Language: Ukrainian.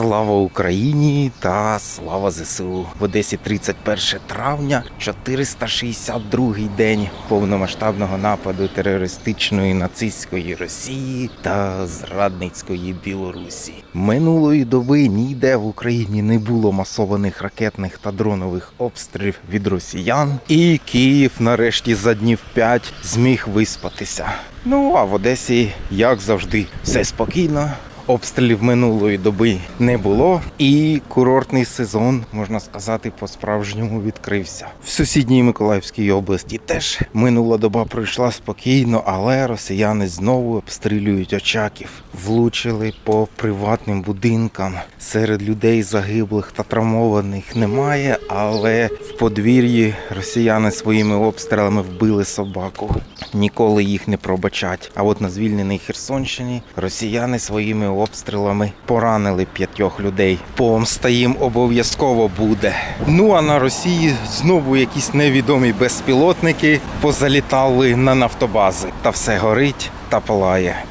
Слава Україні та слава ЗСУ. В Одесі 31 травня, 462-й день повномасштабного нападу терористичної нацистської Росії та зрадницької Білорусі. Минулої доби ніде в Україні не було масованих ракетних та дронових обстрілів від росіян, і Київ нарешті за днів 5 зміг виспатися. Ну а в Одесі, як завжди, все спокійно. Обстрілів минулої доби не було, і курортний сезон, можна сказати, по-справжньому відкрився. В сусідній Миколаївській області теж минула доба пройшла спокійно, але росіяни знову обстрілюють очаків, влучили по приватним будинкам. Серед людей загиблих та травмованих немає, але в подвір'ї росіяни своїми обстрілами вбили собаку. Ніколи їх не пробачать. А от на звільненій Херсонщині росіяни своїми обстрілами поранили п'ятьох людей. Помста їм обов'язково буде. Ну а на Росії знову якісь невідомі безпілотники позалітали на нафтобази. Та все горить та палає.